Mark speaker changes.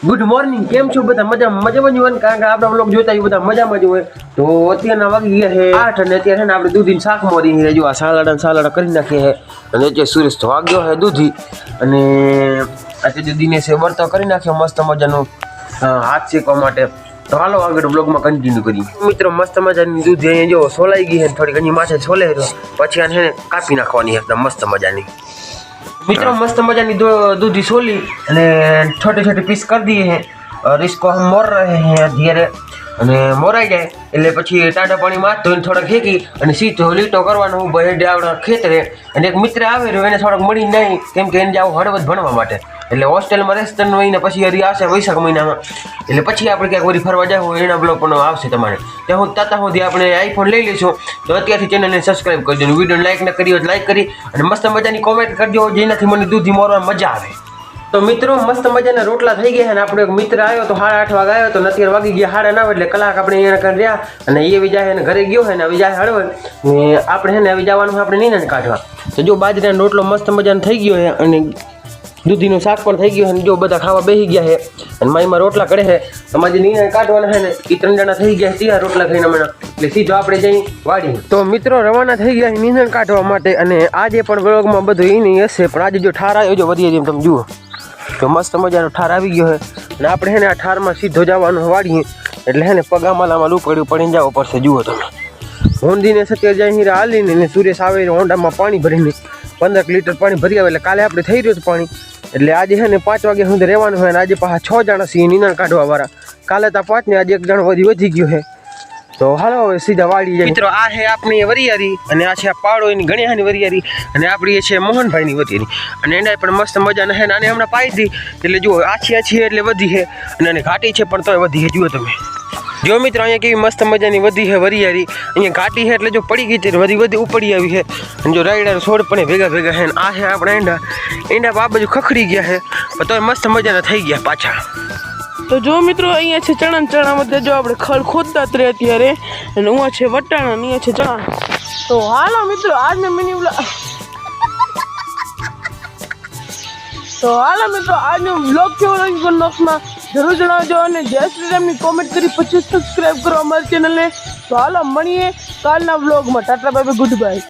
Speaker 1: Good morning કેમ છો બધા? મજામાં? મજામાં જ હોય કારણ કે આપણા બ્લોગ જોતા હોય બધા મજામાં જ હોય. તો અત્યારના વાગી ગયા છે આઠ અને અત્યારે ને આપણે દૂધીને શાક મોરી છે. જો આ સાલાડા સાલાડા કરી નાખીએ છે. અને અત્યારે સુરેશ તો વાગ્યો છે દૂધી. અને આજે દિનેશે વર્તો કરી નાખ્યો મસ્ત મજાનું હાથ શેકવા માટે. તો હાલો આગળ બ્લોગમાં કન્ટિન્યુ કરીએ. મિત્રો, મસ્ત મજાની દૂધ અહીંયા જો સોલાઈ ગઈ છે થોડી ઘણી માથે છોલે પછી આને કાપી નાખવાની છે મસ્ત મજાની. મિત્રો મસ્ત મજાની દૂધી સોલી અને છોટી છોટી પીસ કરી દઈએ હે રિસ્કો હમ મોર રહે હે ધીરે અને મોરાઈ જાય. એટલે પછી ટાટા પાણી માં ધોઈને થોડાક ફેંકી અને સીધો લીટો કરવાનો હું ભાઈ ડાવડા ખેતરે. અને એક મિત્ર આવે રહ્યો એને થોડોક મળી નહીં. કેમ કે એને જાવ હળવદ ભણવા માટે. એટલે હોસ્ટેલમાં રહેશે ત્રણ મહિના પછી હરી આવશે વૈશાખ મહિનામાં. એટલે પછી આપણે ક્યાંક વળી ફરવા જાવ એના બ્લોગ પણ આવશે તમારે. ત્યાં હું તાતા સુધી આપણે આઈફોન લઈ લઈશું. તો અત્યારથી ચેનલને સબસ્ક્રાઈબ કરજો વીડિયો લાઈક ન કરી હોય લાઈક કરી અને મસ્ત મજાની કોમેન્ટ કરજો જેનાથી મને દૂધી મોરવા મજા આવે. તો મિત્રો, મસ્ત મજાના રોટલા થઈ ગયા અને આપણો એક મિત્ર આવ્યો તો સાડા આઠ વાગે આવ્યો તો અત્યારે વાગી ગયા સાડા નવ એટલે કલાક આપણે અહીંયા કાંઈ રહ્યા અને એ બી એને ઘરે ગયો હોય ને બીજા હળવે. ને આપણે છે ને હવે જવાનું છે આપણે નીંદણ કાઢવા. તો જો બાજરાનો રોટલો મસ્ત મજાનો થઈ ગયો છે અને દૂધીનું શાક પણ થઈ ગયું છે જો બધા ખાવા બેસી ગયા છે અને માઈમાં રોટલા કરે છે. અમારી જે કાઢવાના છે ને એ ત્રણ જણા થઈ ગયા છે ત્યાં રોટલા ખાઈને હમણાં. એટલે સીધો આપણે જઈ વાડી તો મિત્રો રવાના થઈ ગયા નીંદણ કાઢવા માટે અને આજે પણ બ્લોગમાં બધું એ નહીં હશે, પણ આજે જો ઠાર આવ્યો, જો વધી જેમ તમે જુઓ. તો મસ્ત મજાનો ઠાર આવી ગયો છે. અને આપણે છે ને આ ઠારમાં સીધો જવાનું વાડીએ. એટલે છે ને પગામાલામાં લૂપડ્યું પડીને જવું પડશે, જુઓ તમે. હોંદીને સત્ય જાય હીરા હાલીને ને સુરેશ આવે હોન્ડામાં પાણી ભરીને પંદર લીટર પાણી ભરી આવે, એટલે કાલે આપણે થઈ રહ્યું છે પાણી. એટલે આજે છે ને પાંચ વાગ્યા સુધી રહેવાનું હોય અને આજે પાછા છ જણા છીએ નીંદણ કાઢવા વાળા. કાલે તો પાંચ ને આજે એક જણ વધી વધી ગયો છે તો હાલો હવે સીધા વાળી જાય મિત્રો, આ છે આપણી વરિયારી અને આ છે આ પાડો એની ગણ્યાની વરિયારી અને આપણી એ છે મોહનભાઈની વરિયારી અને એને પણ મસ્ત મજાના છે અને આને હમણાં પાઈ દી. એટલે જુઓ, આછી આછી એટલે વધી છે અને આને ઘાટી છે પણ તોય વધી છે જુઓ તમે. જો મિત્રો, અહીંયા કેવી મસ્ત મજાની વધી છે વરિયારી અહીંયા ઘાટી છે એટલે જો પડી ગઈ છે, વધી વધી ઉપડી આવી છે. અને જો રાયડા છોડ પણ ભેગા ભેગા છે. આ છે આપણા ઈંડા. ઈંડા આ બાજુ ખખડી ગયા છે. તો મસ્ત મજાના થઈ ગયા પાછા.
Speaker 2: તો જો મિત્રો, અહીંયા છે ચણા ચણા બધા. જો આપણે ખળ ખોદતા ત્રે અત્યારે. અને ઉવા છે વટાણા અહીંયા છે ચણા. તો હાલો મિત્રો, આજના મિની તો હાલો મિત્રો, આજનો બ્લોગ કેવો લાગ્યો બ્લોગમાં જરૂર જણાવજો અને જય શ્રી રામની કોમેન્ટ કરી પછી સબસ્ક્રાઇબ કરો અમારી ચેનલને તો હાલો મળીએ કાલના બ્લોગમાં ટાટા બાય ગુડ બાય